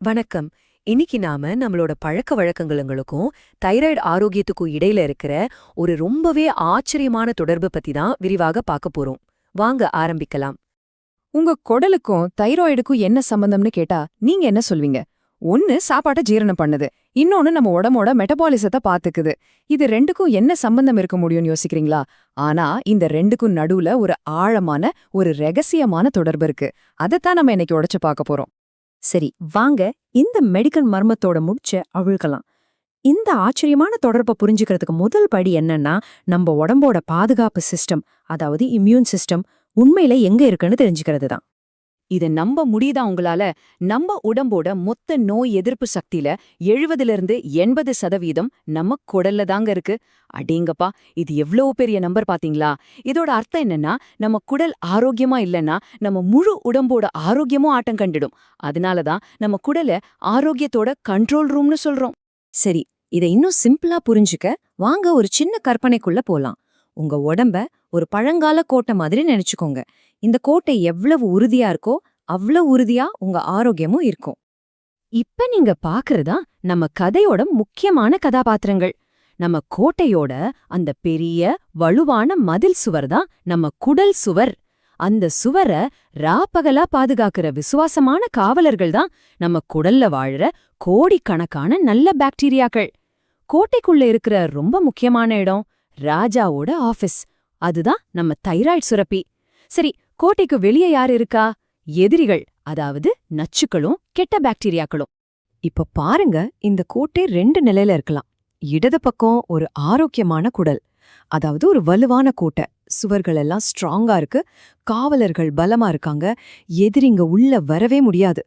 வணக்கம். இன்னைக்கு நாம நம்மளோட பழக்க வழக்கங்களுங்களுக்கும் தைராய்டு ஆரோக்கியத்துக்கும் இடையில இருக்கிற ஒரு ரொம்பவே ஆச்சரியமான தொடர்பு பத்தி தான் விரிவாக பார்க்க போறோம். வாங்க ஆரம்பிக்கலாம். உங்க குடலுக்கும் தைராய்டுக்கும் என்ன சம்பந்தம்னு கேட்டா நீங்க என்ன சொல்வீங்க? ஒன்னு சாப்பாட்ட ஜீரணம் பண்ணுது. இன்னொன்னு நம்ம உடம்போட மெட்டபாலிசத்தை பாத்துக்குது. இது ரெண்டுக்கும் என்ன சம்பந்தம் இருக்க முடியும்னு யோசிக்கிறீங்களா? ஆனா இந்த ரெண்டுக்கும் நடுவுல ஒரு ஆழமான ஒரு ரகசியமான தொடர்பு இருக்கு. அதைத்தான் நம்ம இன்னைக்கு உடைச்சு பார்க்க போறோம். சரி வாங்க இந்த மெடிக்கல் மர்மத்தோட முடிச்ச அவிழ்க்கலாம் இந்த ஆச்சரியமான தொடர்பை புரிஞ்சுக்கிறதுக்கு முதல் படி என்னன்னா நம்ம உடம்போட பாதுகாப்பு சிஸ்டம் அதாவது இம்யூன் சிஸ்டம் உண்மையில எங்க இருக்குன்னு தெரிஞ்சுக்கிறது தான் இத நம்ப முடியுதா உங்களால? நம்ம உடம்போட மொத்த நோய் எதிர்ப்பு சக்தியில எழுபதுல இருந்து எண்பது சதவீதம் நம்ம குடல்ல தாங்க இருக்கு. அடேங்கப்பா இது எவ்வளவு பெரிய நம்பர் பாத்தீங்களா? இதோட அர்த்தம் என்னன்னா நம்ம குடல் ஆரோக்கியமா இல்லைன்னா நம்ம முழு உடம்போட ஆரோக்கியமும் ஆட்டம் கண்டிடும். அதனாலதான் நம்ம குடலை ஆரோக்கியத்தோட கண்ட்ரோல் ரூம்னு சொல்றோம். சரி இதை இன்னும் சிம்பிளா புரிஞ்சுக்க வாங்க ஒரு சின்ன கற்பனைக்குள்ள போலாம். உங்க உடம்ப ஒரு பழங்கால கோட்டை மாதிரி நினைச்சுக்கோங்க. இந்த கோட்டை எவ்வளவு உறுதியா இருக்கோ அவ்வளவு உறுதியா உங்க ஆரோக்கியமும் இருக்கும். இப்ப நீங்க பாக்குறதா நம்ம கதையோட முக்கியமான கதாபாத்திரங்கள். நம்ம கோட்டையோட அந்த பெரிய வலுவான மதில் சுவர் தான் நம்ம குடல் சுவர். அந்த சுவர ராப்பகலா பாதுகாக்கிற விசுவாசமான காவலர்கள் தான் நம்ம குடல்ல வாழற கோடிக்கணக்கான நல்ல பாக்டீரியாக்கள். கோட்டைக்குள்ள இருக்கிற ரொம்ப முக்கியமான இடம் ராஜாவோட ஆபீஸ் அதுதான் நம்ம தைராய்டு சுரப்பி. சரி கோட்டைக்கு வெளியே யார் இருக்கா? எதிரிகள் அதாவது நச்சுக்களும் கெட்ட பாக்டீரியாக்களும். இப்ப பாருங்க இந்த கோட்டை ரெண்டு நிலையில இருக்கலாம். இடது பக்கம் ஒரு ஆரோக்கியமான குடல் அதாவது ஒரு வலுவான கோட்டை. சுவர்கள் எல்லாம் ஸ்ட்ராங்கா இருக்கு காவலர்கள் பலமா இருக்காங்க எதிரிங்க உள்ள வரவே முடியாது.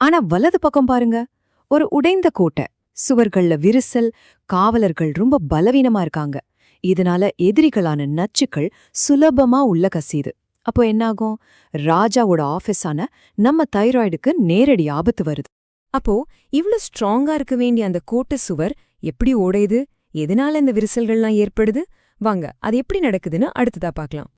ஆனா வலது பக்கம் பாருங்க ஒரு உடைந்த கோட்டை. சுவர்கள்ல விரிசல் காவலர்கள் ரொம்ப பலவீனமா இருக்காங்க. இதனால எதிரிகளான நச்சுக்கள் சுலபமா உள்ள கசியுது. அப்போ என்னாகும்? ராஜாவோட ஆஃபீஸான நம்ம தைராய்டுக்கு நேரடி ஆபத்து வருது. அப்போ இவ்ளோ ஸ்ட்ராங்கா இருக்க வேண்டிய அந்த கோட்டை சுவர் எப்படி ஓடையுது? எதனால இந்த விரிசல்கள்லாம் ஏற்படுது? வாங்க அது எப்படி நடக்குதுன்னு அடுத்ததா பார்க்கலாம்.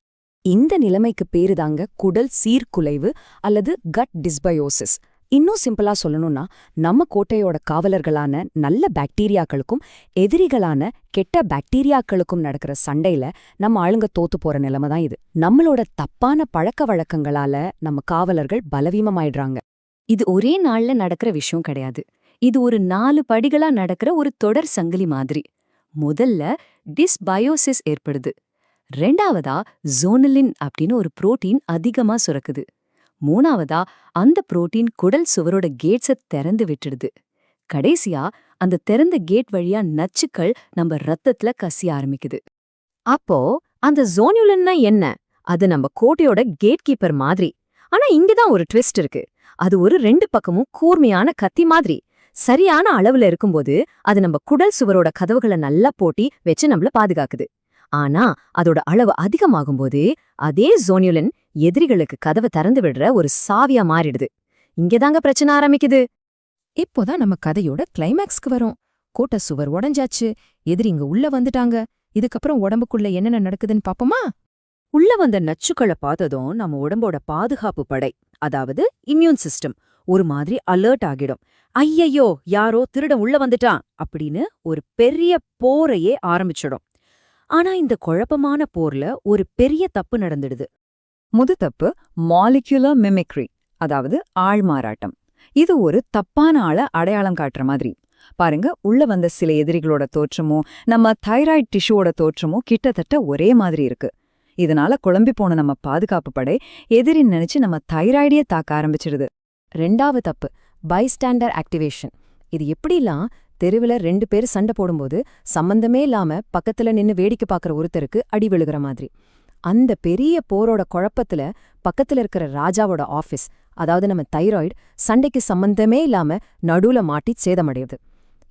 இந்த நிலைமைக்கு பேருதாங்க குடல் சீர்குலைவு அல்லது கட் டிஸ்பயோசிஸ் இன்னும் சிம்பிளா சொல்லணும்னா நம்ம கோட்டையோட காவலர்களான நல்ல பாக்டீரியாக்களுக்கும் எதிரிகளான கெட்ட பாக்டீரியாக்களுக்கும் நடக்கிற சண்டையில நம்ம ஆளுங்க தோத்து போற நிலைமை தான் இது. நம்மளோட தப்பான பழக்க வழக்கங்களால நம்ம காவலர்கள் பலவீனமாயிடுறாங்க. இது ஒரே நாள்ல நடக்கிற விஷயம் கிடையாது. இது ஒரு நாலு படிகளா நடக்கிற ஒரு தொடர் சங்கிலி மாதிரி. முதல்ல டிஸ்பயோசிஸ் ஏற்படுது. ரெண்டாவதா ஜோனலின் அப்படின்னு ஒரு புரோட்டீன் அதிகமா சுரக்குது. மூணாவதா அந்த புரோட்டீன் குடல் சுவரோட கேட்ஸ திறந்து விட்டுடுது. கடைசியா அந்த திறந்த கேட் வழியா நச்சுக்கள் நம்ம ரத்தத்துல கசிய ஆரம்பிக்குது. அப்போ அந்த ஜோனியுலன்னா என்ன? அது நம்ம கோட்டையோட கேட் கீப்பர் மாதிரி. ஆனா இங்கதான் ஒரு ட்விஸ்ட் இருக்கு. அது ஒரு ரெண்டு பக்கமும் கூர்மையான கத்தி மாதிரி. சரியான அளவுல இருக்கும்போது அது நம்ம குடல் சுவரோட கதவுகளை நல்லா போட்டி வச்சு நம்மள பாதுகாக்குது. ஆனா அதோட அளவு அதிகமாகும்போது அதே ஜோனியுலன் எதிரிகளுக்கு கதவை திறந்து விடுற ஒரு சாவியா மாறிடுது. இங்கதாங்க பிரச்சனை ஆரம்பிக்குது. இப்போதான் நம்ம கதையோட கிளைமேக்ஸ்க்கு வரோம். கோட்டை சுவர் உடைஞ்சாச்சு. எதிரிங்க உள்ள வந்துட்டாங்க. இதுக்கப்புறம் உடம்புக்குள்ள என்னென்ன நடக்குதுன்னு பாப்போமா? உள்ள வந்த நச்சுக்களை பார்த்ததும் நம்ம உடம்போட பாதுகாப்பு படை அதாவது இம்யூன் சிஸ்டம் ஒரு மாதிரி அலர்ட் ஆகிடும். ஐயையோ யாரோ திருடன் உள்ள வந்துட்டான் அப்படின்னு ஒரு பெரிய போரையே ஆரம்பிச்சிடும். ஆனா இந்த குழப்பமான போர்ல ஒரு பெரிய தப்பு நடந்துடுது. முது தப்பு மாலிகுலர் மிமிக்ரி அதாவது ஆள்மாறாட்டம் இது ஒரு தப்பான ஆள அடையாளம் காட்டுற மாதிரி. பாருங்க உள்ள வந்த சில எதிரிகளோட தோற்றமும் நம்ம தைராய்டு டிஷ்யூவோட தோற்றமும் கிட்டத்தட்ட ஒரே மாதிரி இருக்கு. இதனால குழம்பி போன நம்ம பாதுகாப்பு படை எதிரின்னு நினைச்சு நம்ம தைராய்டையே தாக்க ஆரம்பிச்சிடுது ரெண்டாவது தப்பு பைஸ்டாண்டர் ஆக்டிவேஷன் இது எப்படிலாம் தெருவுல ரெண்டு பேர் சண்டை போடும்போது சம்பந்தமே இல்லாம பக்கத்துல நின்னு வேடிக்கை பார்க்கற ஒருத்தருக்கு அடி விழுகிற மாதிரி. அந்த பெரிய போரோட குழப்பத்துல பக்கத்துல இருக்கிற ராஜாவோட ஆஃபீஸ் அதாவது நம்ம தைராய்டு சண்டைக்கு சம்பந்தமே இல்லாம நடுவுல மாட்டி சேதமடையுது.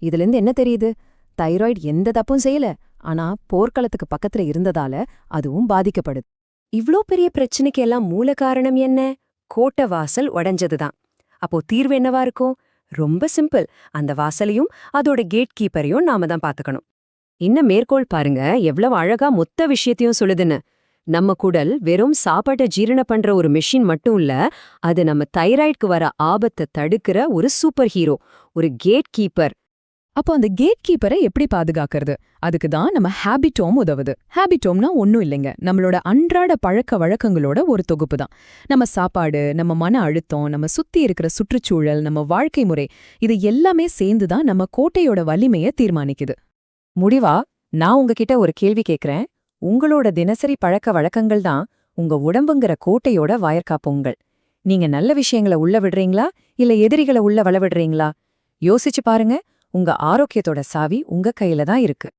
இதுல இருந்து என்ன தெரியுது? தைராய்டு எந்த தப்பும் செய்யல ஆனா போர்க்களத்துக்கு பக்கத்துல இருந்ததால அதுவும் பாதிக்கப்படுது. இவ்ளோ பெரிய பிரச்சனைக்கு எல்லாம் மூல காரணம் என்ன? கோட்டை வாசல் உடஞ்சதுதான். அப்போ தீர்வு என்னவா இருக்கும்? ரொம்ப சிம்பிள். அந்த வாசலையும் அதோட கேட் கீப்பரையும் நாம தான் பாத்துக்கணும் இன்னும் மேற்கோள் பாருங்க எவ்வளவு அழகா மொத்த விஷயத்தையும் சொல்லுதுன்னு. நம்ம குடல் வெறும் சாப்பாட்டை ஜீரண பண்ற ஒரு மெஷின் மட்டும் இல்ல அது நம்ம தைராய்டுக்கு வர ஆபத்தை தடுக்கிற ஒரு சூப்பர் ஹீரோ ஒரு கேட் கீப்பர் அப்போ அந்த கேட் கீப்பரை எப்படி பாதுகாக்கிறது? அதுக்கு தான் நம்ம ஹேபிட்டோம் உதவுது. ஹேபிட்டோம்னா ஒன்றும் இல்லைங்க. நம்மளோட அன்றாட பழக்க வழக்கங்களோட ஒரு தொகுப்பு தான். நம்ம சாப்பாடு நம்ம மன அழுத்தம் நம்ம சுத்தி இருக்கிற சுற்றுச்சூழல் நம்ம வாழ்க்கை முறை இது எல்லாமே சேர்ந்து தான் நம்ம கோட்டையோட வலிமையை தீர்மானிக்குது. முடிவா? நான் உங்ககிட்ட ஒரு கேள்வி கேக்குறேன். உங்களோட தினசரி பழக்க வழக்கங்கள் தான் உங்க உடம்புங்கிற கோட்டையோட வாயற்காப்புங்கள். நீங்க நல்ல விஷயங்களை உள்ள விடுறீங்களா? இல்ல எதிரிகளை உள்ள வளவிடுறீங்களா யோசிச்சு பாருங்க உங்க ஆரோக்கியத்தோட சாவி உங்க கையில தான் இருக்கு.